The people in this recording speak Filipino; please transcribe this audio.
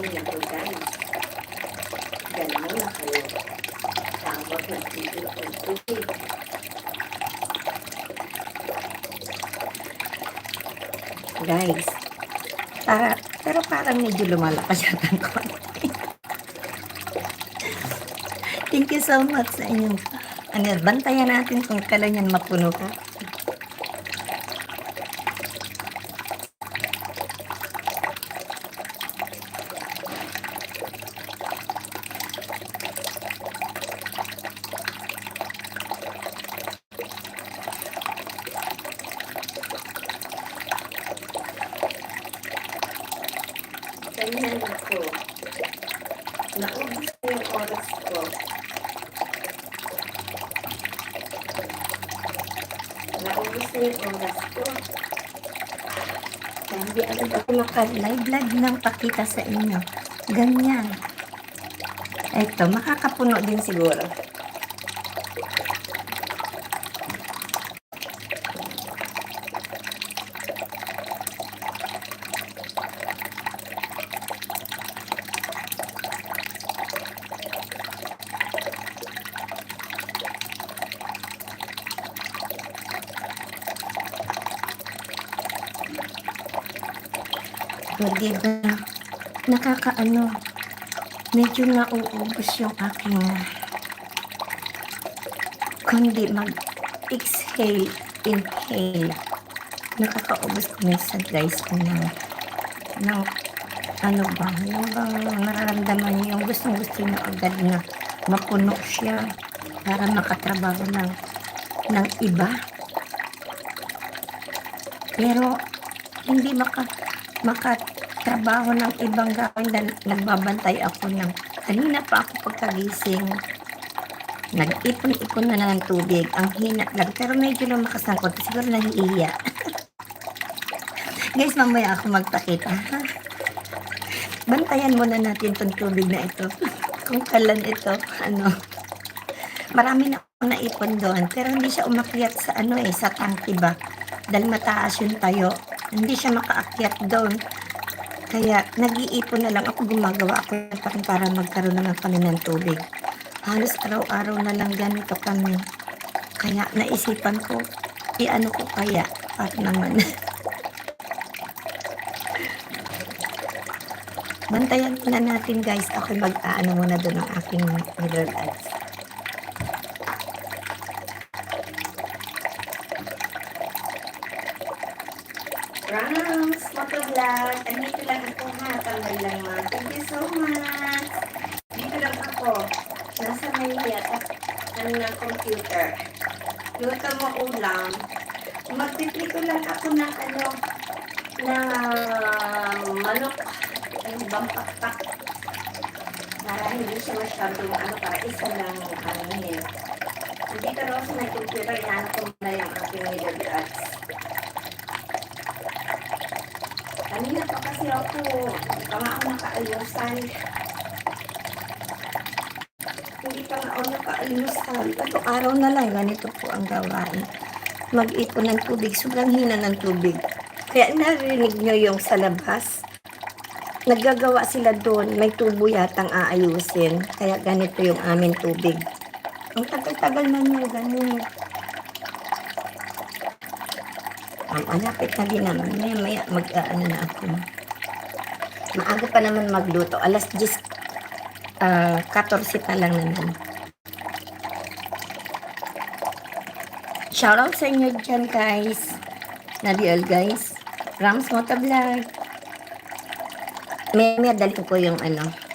kanyang ugali. Galaw na kayo. Tapos nagtigil ang tubig. Guys, para, pero parang medyo lumalakas yata ang konti. Thank you so much sa inyong ano, bantayan natin kung kailan yan mapuno ka. Ganyan ako. Naubos na yung oras ko. Naubos na yung oras ko. Kaya hindi agad ako maka-live live nang pakita sa inyo. Ganyan. Ito, makakapuno din siguro. Hindi ba nakakaano, medyo nauubos yung aking kundi mag-exhale, inhale. Nakakaubos ko minsan guys ng, ng ano ba, yung bang nararamdaman niyo, yung gustong gusto niyo agad na mapuno siya para makatrabaho ng, ng iba. Pero hindi maka makatrabaho ng ibang gawin na nagbabantay ako ng kanina pa ako pagkagising. Nag-ipon-ipon na ng tubig. Ang hina lang pero medyo lumakas ng konti. Siguro nahihiya. Guys mamaya ako magpakita ha? bantayan muna natin tong tubig na ito. Kung kalan ito ano. Marami na akong naipon doon pero hindi siya umakyat sa ano eh sa tangki ba? Dahil mataas yung tayo hindi siya makaakyat doon. Kaya nag-iipon na lang ako, gumagawa ako ng para magkaroon na lang kami tubig. Halos araw-araw na lang ganito kami. Kaya naisipan ko, i-ano ko kaya, para naman. Bantayan muna natin guys, ako mag-aano muna doon ng aking middle ads. Rams, motovlog. Andito lang ako ha. Tambay lang ma. Thank you so much. Dito lang ako. Nasa may yata. Ano ng computer. Luto mo ulam. Magpiprito lang ako ng ano ng manok. Ano bang pakpak. Para hindi siya masyadong ano para isa lang ano Dito raw sa may computer, inaano ko muna yung aking middle ads. Kanina pa kasi ako, hindi pa nga ako nakaayusan. Hindi pa nga ako nakaayusan. Ito araw na lang, ganito po ang gawain. Mag-ipon ng tubig, sobrang hina ng tubig. Kaya narinig nyo yung sa labas. Naggagawa sila doon, may tubo yatang aayusin. Kaya ganito yung aming tubig. Ang tagal-tagal na nyo, ganun. Ang malapit na din naman. Maya maya mag ano na ako. Maaga pa naman magluto. Alas 10 ah 14 pa lang naman. Shoutout sa inyo dyan guys. All guys. Rams Motovlog. May may dalhin ko yung ano.